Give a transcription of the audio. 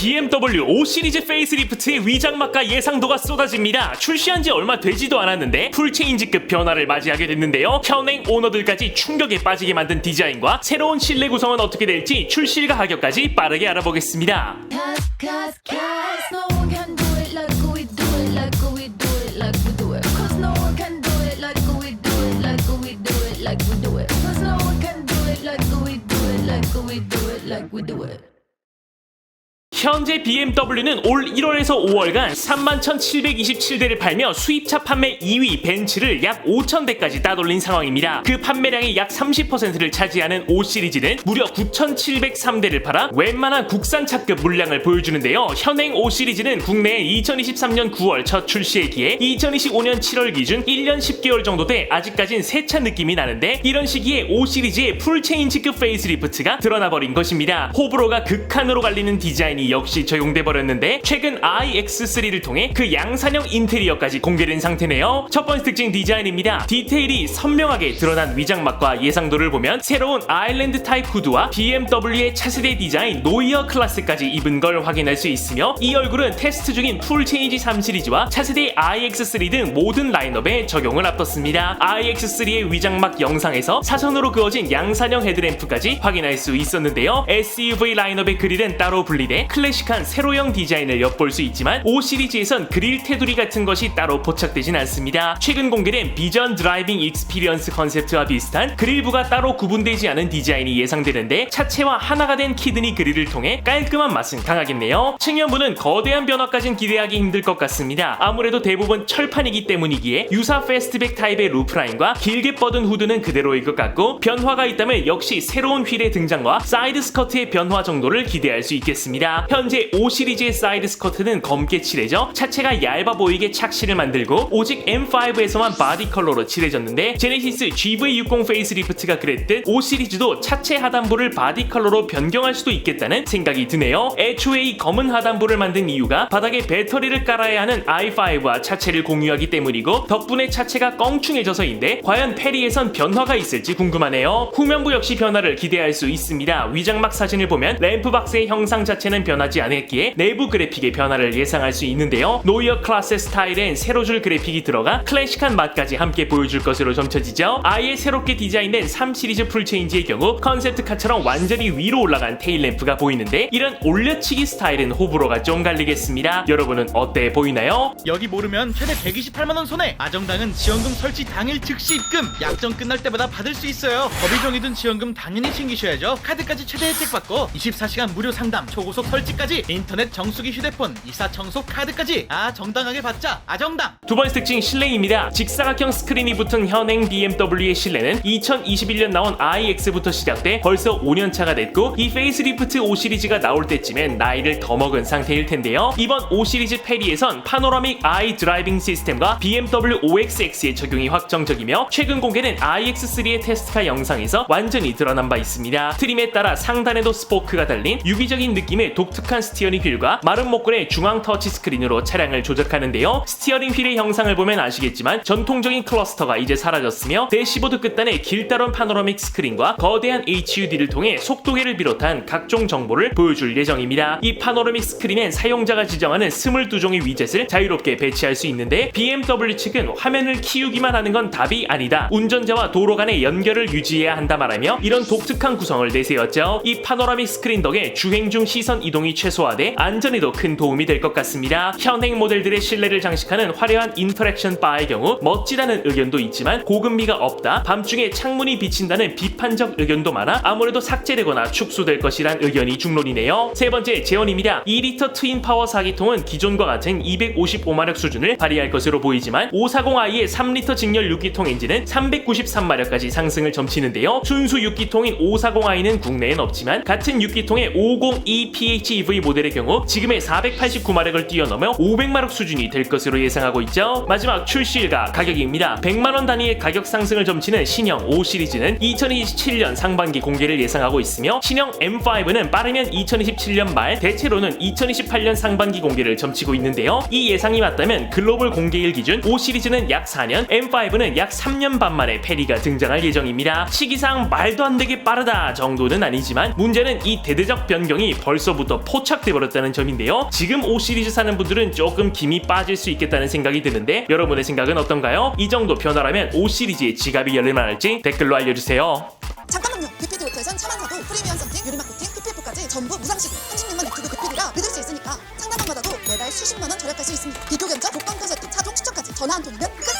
BMW 5 시리즈 페이스리프트의 위장막과 예상도가 쏟아집니다. 출시한 지 얼마 되지도 않았는데 풀체인지급 변화를 맞이하게 됐는데요. 현행 오너들까지 충격에 빠지게 만든 디자인과 새로운 실내 구성은 어떻게 될지 출시일과 가격까지 빠르게 알아보겠습니다. 현재 BMW는 올 1월에서 5월간 31,727대를 팔며 수입차 판매 2위 벤츠를 약 5,000대까지 따돌린 상황입니다. 그 판매량의 약 30%를 차지하는 5 시리즈는 무려 9,703대를 팔아 웬만한 국산차급 물량을 보여주는데요. 현행 5 시리즈는 국내에 2023년 9월 첫 출시이기에 2025년 7월 기준 1년 10개월 정도 돼 아직까진 새 차 느낌이 나는데 이런 시기에 5 시리즈의 풀체인지급 페이스리프트가 드러나버린 것입니다. 호불호가 극한으로 갈리는 디자인이 역시 적용돼 버렸는데 최근 iX3를 통해 그 양산형 인테리어까지 공개된 상태네요. 첫 번째 특징 디자인입니다. 디테일이 선명하게 드러난 위장막과 예상도를 보면 새로운 아일랜드 타입 후드와 BMW의 차세대 디자인 노이어 클래스까지 입은 걸 확인할 수 있으며 이 얼굴은 테스트 중인 풀 체인지 3 시리즈와 차세대 iX3 등 모든 라인업에 적용을 앞뒀습니다. iX3의 위장막 영상에서 사선으로 그어진 양산형 헤드램프까지 확인할 수 있었는데요. SUV 라인업의 그릴은 따로 분리돼 클래식한 세로형 디자인을 엿볼 수 있지만 5 시리즈에선 그릴 테두리 같은 것이 따로 포착되진 않습니다. 최근 공개된 비전 드라이빙 익스피리언스 컨셉트와 비슷한 그릴부가 따로 구분되지 않은 디자인이 예상되는데 차체와 하나가 된 키드니 그릴을 통해 깔끔한 맛은 강하겠네요. 측면부는 거대한 변화까진 기대하기 힘들 것 같습니다. 아무래도 대부분 철판이기 때문이기에 유사 패스트백 타입의 루프라인과 길게 뻗은 후드는 그대로일 것 같고 변화가 있다면 역시 새로운 휠의 등장과 사이드 스커트의 변화 정도를 기대할 수 있겠습니다. 현재 5 시리즈의 사이드 스커트는 검게 칠해져 차체가 얇아 보이게 착시를 만들고 오직 M5에서만 바디 컬러로 칠해졌는데 제네시스 GV60 페이스리프트가 그랬듯 5 시리즈도 차체 하단부를 바디 컬러로 변경할 수도 있겠다는 생각이 드네요. 애초에 이 검은 하단부를 만든 이유가 바닥에 배터리를 깔아야 하는 i5와 차체를 공유하기 때문이고 덕분에 차체가 껑충해져서인데 과연 페리에선 변화가 있을지 궁금하네요. 후면부 역시 변화를 기대할 수 있습니다. 위장막 사진을 보면 램프박스의 형상 자체는 변 하지 않았기에 내부 그래픽의 변화를 예상할 수 있는데요. 노이어 클래스 스타일엔 세로 줄 그래픽이 들어가 클래식한 맛까지 함께 보여줄 것으로 점쳐지죠. 아예 새롭게 디자인된 3 시리즈 풀체인지의 경우 컨셉트카처럼 완전히 위로 올라간 테일램프가 보이는데 이런 올려치기 스타일은 호불호가 좀 갈리겠습니다. 여러분은 어때 보이나요? 여기 모르면 최대 128만원 손해 아정당은 지원금 설치 당일 즉시 입금 약정 끝날 때마다 받을 수 있어요 법이 든 지원금 당연히 챙기셔야죠 카드까지 최대 혜택 받고 24시간 무료 상담 초고속 설치 까지 인터넷 정수기 휴대폰 이사 청소 카드까지 아 정당하게 받자 아정당 두 번째 특징 실내입니다. 직사각형 스크린이 붙은 현행 BMW의 실내는 2021년 나온 iX부터 시작돼 벌써 5년 차가 됐고 이 페이스리프트 5 시리즈가 나올 때쯤엔 나이를 더 먹은 상태일 텐데요. 이번 5 시리즈 페리에선 파노라믹 i 드라이빙 시스템과 BMW OXX의 적용이 확정적이며 최근 공개된 iX3의 테스트카 영상에서 완전히 드러난 바 있습니다. 트림에 따라 상단에도 스포크가 달린 유기적인 느낌의 독특한 스티어링 휠과 마른 목걸의 중앙 터치 스크린으로 차량을 조작하는데요. 스티어링 휠의 형상을 보면 아시겠지만 전통적인 클러스터가 이제 사라졌으며 대시보드 끝단에 길다란 파노라믹 스크린과 거대한 HUD를 통해 속도계를 비롯한 각종 정보를 보여줄 예정입니다. 이 파노라믹 스크린엔 사용자가 지정하는 22종의 위젯을 자유롭게 배치할 수 있는데 BMW 측은 화면을 키우기만 하는 건 답이 아니다. 운전자와 도로 간의 연결을 유지해야 한다 말하며 이런 독특한 구성을 내세웠죠. 이 파노라믹 스크린 덕에 주행 중 시선 이동이 최소화돼 안전에도 큰 도움이 될 것 같습니다. 현행 모델들의 실내를 장식하는 화려한 인터랙션 바의 경우 멋지다는 의견도 있지만 고급미가 없다. 밤중에 창문이 비친다는 비판적 의견도 많아 아무래도 삭제되거나 축소될 것이란 의견이 중론이네요. 세 번째 제원입니다. 2리터 트윈 파워 4기통은 기존과 같은 255마력 수준을 발휘할 것으로 보이지만 540i의 3리터 직렬 6기통 엔진은 393마력까지 상승을 점치는데요. 순수 6기통인 540i는 국내엔 없지만 같은 6기통의 502 PHEV 모델의 경우 지금의 489마력을 뛰어넘어 500마력 수준이 될 것으로 예상하고 있죠. 마지막 출시일과 가격입니다. 100만원 단위의 가격 상승을 점치는 신형 5 시리즈는 2027년 상반기 공개를 예상하고 있으며 신형 M5는 빠르면 2027년 말 대체로는 2028년 상반기 공개를 점치고 있는데요. 이 예상이 맞다면 글로벌 공개일 기준 5 시리즈는 약 4년, M5는 약 3년 반 만에 페리가 등장할 예정입니다. 시기상 말도 안 되게 빠르다 정도는 아니지만 문제는 이 대대적 변경이 벌써부터 포착돼 버렸다는 점인데요. 지금 5 시리즈 사는 분들은 조금 김이 빠질 수 있겠다는 생각이 드는데 여러분의 생각은 어떤가요? 이 정도 변화라면 5 시리즈의 지갑이 열릴만 할지 댓글로 알려주세요. 잠깐만요. 비피드 호텔선 차만사도 프리미엄 썬팅, 유리막 코팅, PPF까지 전부 무상시고 36만 유튜브 비피드라 믿을 수 있으니까 상담만 받아도 매달 수십만 원 절약할 수 있습니다. 비교 견적, 조건가 세트, 차종 추천까지 전화 한 통이면 끝!